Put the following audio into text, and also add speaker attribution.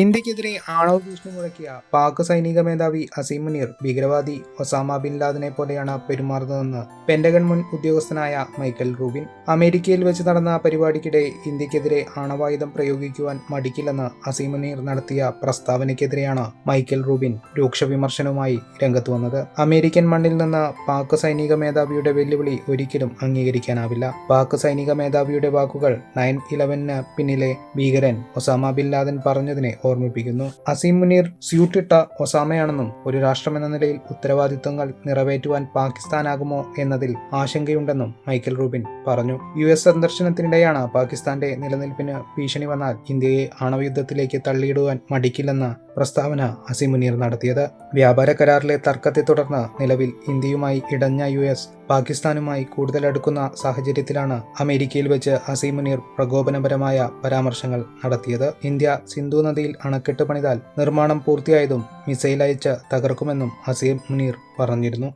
Speaker 1: ഇന്ത്യക്കെതിരെ ആണവ ഭീഷണി മുഴക്കിയ പാക് സൈനിക മേധാവി അസീം മുനീർ ഭീകരവാദി ഒസാമ ബിൻ ലാദനെ പോലെയാണ് പെരുമാറുന്നതെന്ന് പെന്റഗൺ മുൻ ഉദ്യോഗസ്ഥനായ മൈക്കൽ റൂബിൻ. അമേരിക്കയിൽ വെച്ച് നടന്ന പരിപാടിക്കിടെ ഇന്ത്യക്കെതിരെ ആണവായുധം പ്രയോഗിക്കുവാൻ മടിക്കില്ലെന്ന് അസീം മുനീർ നടത്തിയ പ്രസ്താവനയ്ക്കെതിരെയാണ് മൈക്കൽ റൂബിൻ രൂക്ഷ വിമർശനവുമായി രംഗത്ത് വന്നത്. അമേരിക്കൻ മണ്ണിൽ നിന്ന് പാക് സൈനിക മേധാവിയുടെ വെല്ലുവിളി ഒരിക്കലും അംഗീകരിക്കാനാവില്ല. പാക് സൈനിക മേധാവിയുടെ വാക്കുകൾ നയൻ ഇലവന് പിന്നിലെ ഭീകരൻ ഒസാമ ബിൻ ലാദൻ പറഞ്ഞതിനെ ഓർമ്മിപ്പിക്കുന്നു. അസീം മുനീർ സ്യൂട്ടിട്ട ഒസാമയാണെന്നും ഒരു രാഷ്ട്രമെന്ന നിലയിൽ ഉത്തരവാദിത്തങ്ങൾ നിറവേറ്റുവാൻ പാകിസ്ഥാനാകുമോ എന്നതിൽ ആശങ്കയുണ്ടെന്നും മൈക്കൽ റൂബിൻ പറഞ്ഞു. യു എസ് സന്ദർശനത്തിനിടെയാണ് പാകിസ്ഥാന്റെ നിലനിൽപ്പിന് ഭീഷണി വന്നാൽ ഇന്ത്യയെ ആണവയുദ്ധത്തിലേക്ക് തള്ളിയിടുവാൻ മടിക്കില്ലെന്ന പ്രസ്താവന അസീം മുനീർ നടത്തിയത്. വ്യാപാര കരാറിലെ തർക്കത്തെ തുടർന്ന് നിലവിൽ ഇന്ത്യയുമായി ഇടഞ്ഞ യു എസ് പാകിസ്ഥാനുമായി കൂടുതൽ അടുക്കുന്ന സാഹചര്യത്തിലാണ് അമേരിക്കയിൽ വെച്ച് അസീം മുനീർ പ്രകോപനപരമായ പരാമർശങ്ങൾ നടത്തിയത്. ഇന്ത്യ സിന്ധു നദിയിൽ അണക്കെട്ട് പണിതാൽ നിർമ്മാണം പൂർത്തിയായതും മിസൈൽ അയച്ച് തകർക്കുമെന്നും അസീം മുനീർ പറഞ്ഞിരുന്നു.